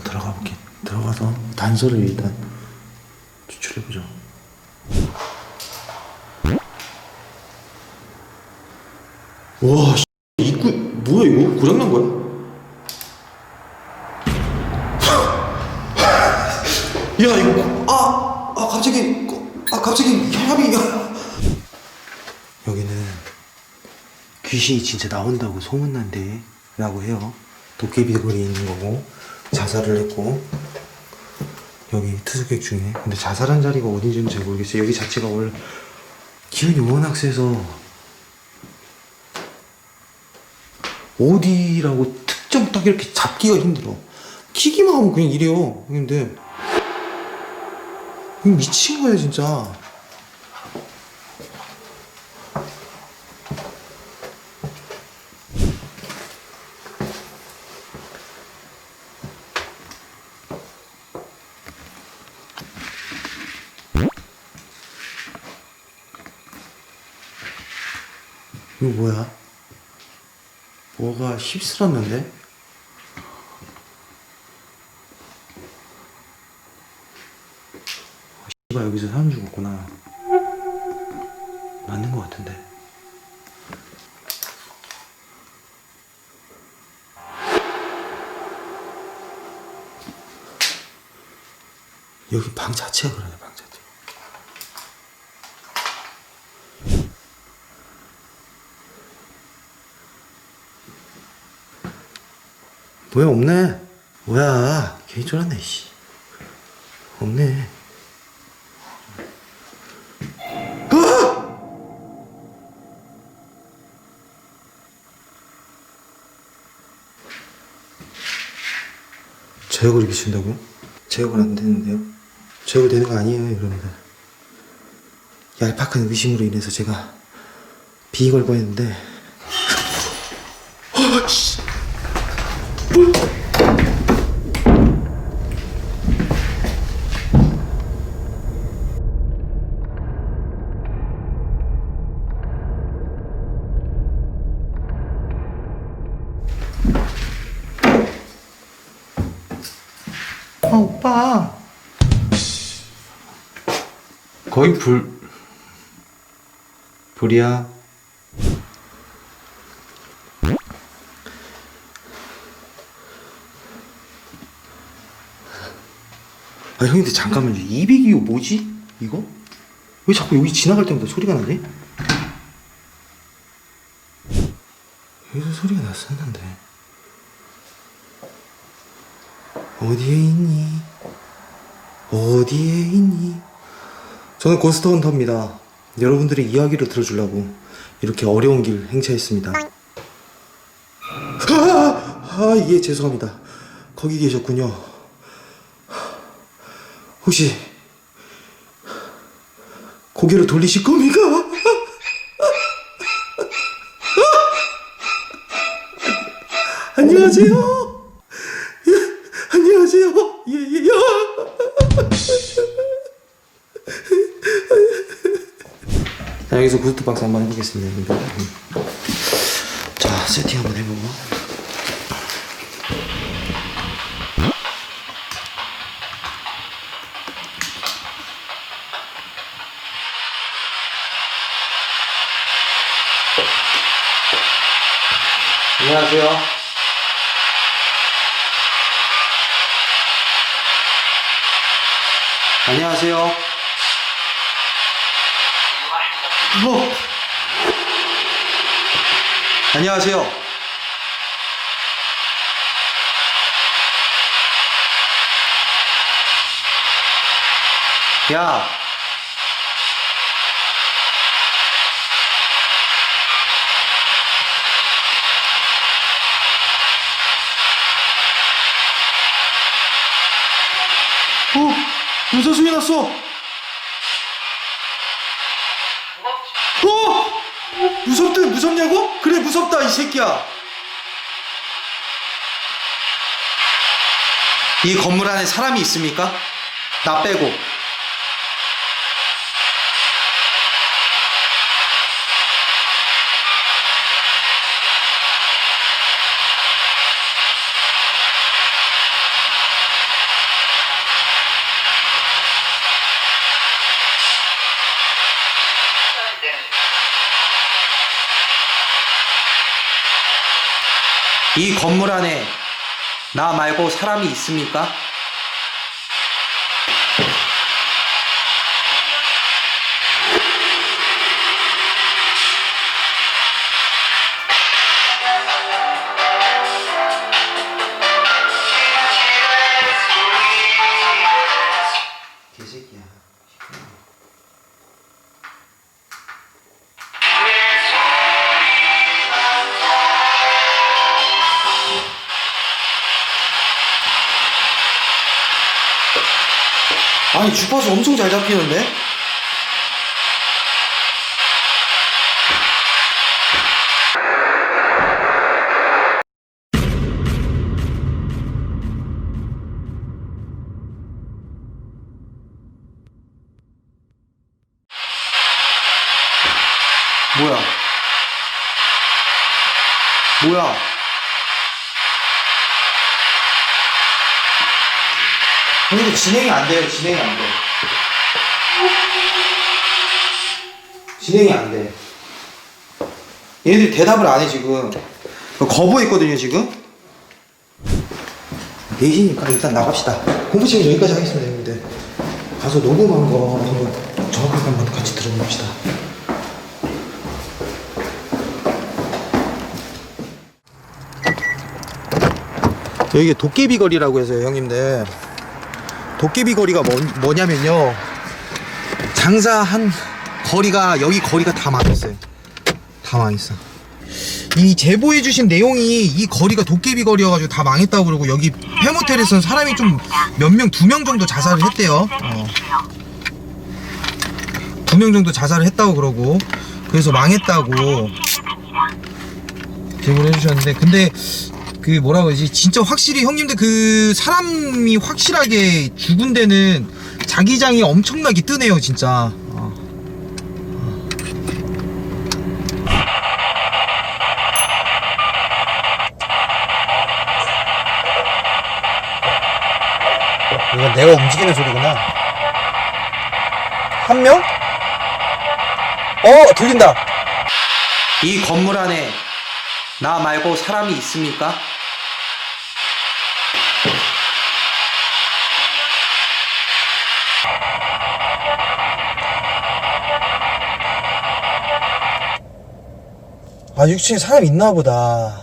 들어가 볼게. 들어가서 단서를 일단 추출해 보자. 와, 씨, 입구 뭐야 이거? 고장 난 거야? 야 이거 아, 아 갑자기 아 갑자기 혈압이 여기는 귀신이 진짜 나온다고 소문난데 라고 해요 도깨비 굴이 있는 거고 자살을 했고 여기 투숙객 중에. 근데 자살한 자리가 어딘지는 잘 모르겠어요. 여기 자체가 원래 기운이 워낙 세서 어디라고 특정 딱 이렇게 잡기가 힘들어. 키기만 하면 그냥 이래요. 근데 미친 거야 진짜 이거 뭐야? 뭐가 휩쓸었는데? 어, 씨발 여기서 사람 죽었구나 맞는 것 같은데 여기 방 자체가 그러네 방 자체 뭐야 없네 뭐야 괜히 쫄았네 씨 없네 아! 제어를 이렇게 친다고? 제어가 안 되는데요? 제어가 되는 거 아니에요 여러분들 얄팍한 의심으로 인해서 제가 비걸 뻔했는데 아, 씨. 아 오빠. 거의 불 불이야 아 형님들 잠깐만요 200이요 뭐지 이거 왜 자꾸 여기 지나갈 때마다 소리가 나지 여기서 소리가 났었는데 어디에 있니? 어디에 있니? 저는 고스트 헌터입니다. 여러분들의 이야기를 들어주려고 이렇게 어려운 길 행차했습니다. 아, 아, 예, 죄송합니다. 거기 계셨군요. 혹시 고개를 돌리실 겁니까? 안녕하세요. 예, 안녕하세요. 예, 예, 자, 여기서 구스트 박스 한번 해보겠습니다. 여러분들. 자, 세팅 한번 해보고. 안녕하세요. 안녕하세요. 어. 안녕하세요. 야. 어, 소리 났어. 어! 무섭대 무섭냐고? 그래 무섭다 이 새끼야. 이 건물 안에 사람이 있습니까? 나 빼고. 이 건물 안에 나 말고 사람이 있습니까? 아니 주파수 엄청 잘 잡히는데? 뭐야? 뭐야? 근데 진행이 안 돼요. 진행이 안 돼. 진행이 안 돼. 얘네들이 대답을 안 해, 지금. 거부했거든요, 지금. 4시니까 일단 나갑시다. 공부팀 여기까지 하겠습니다, 여러분들. 가서 녹음한 거 한번 정확하게 한번 같이 들어봅시다. 여기가 도깨비 거리라고 해서요, 형님들. 도깨비 거리가 뭐, 뭐냐면요. 장사한 거리가, 여기 거리가 다 망했어요. 다 망했어. 이 제보해 주신 내용이 이 거리가 도깨비 거리여가지고 다 망했다고 그러고 여기 해모텔에서는 사람이 좀 몇 명, 두 명 정도 자살을 했대요. 어. 두명 정도 자살을 했다고 그러고 그래서 망했다고 제보를 해주셨는데 근데 그 뭐라 그러지? 진짜 확실히 형님들 그 사람이 확실하게 죽은 데는 자기장이 엄청나게 뜨네요 진짜. 어. 이건 내가 움직이는 소리구나. 한 명? 어 들린다. 이 건물 안에 나 말고 사람이 있습니까? 아 6층에 사람 있나 보다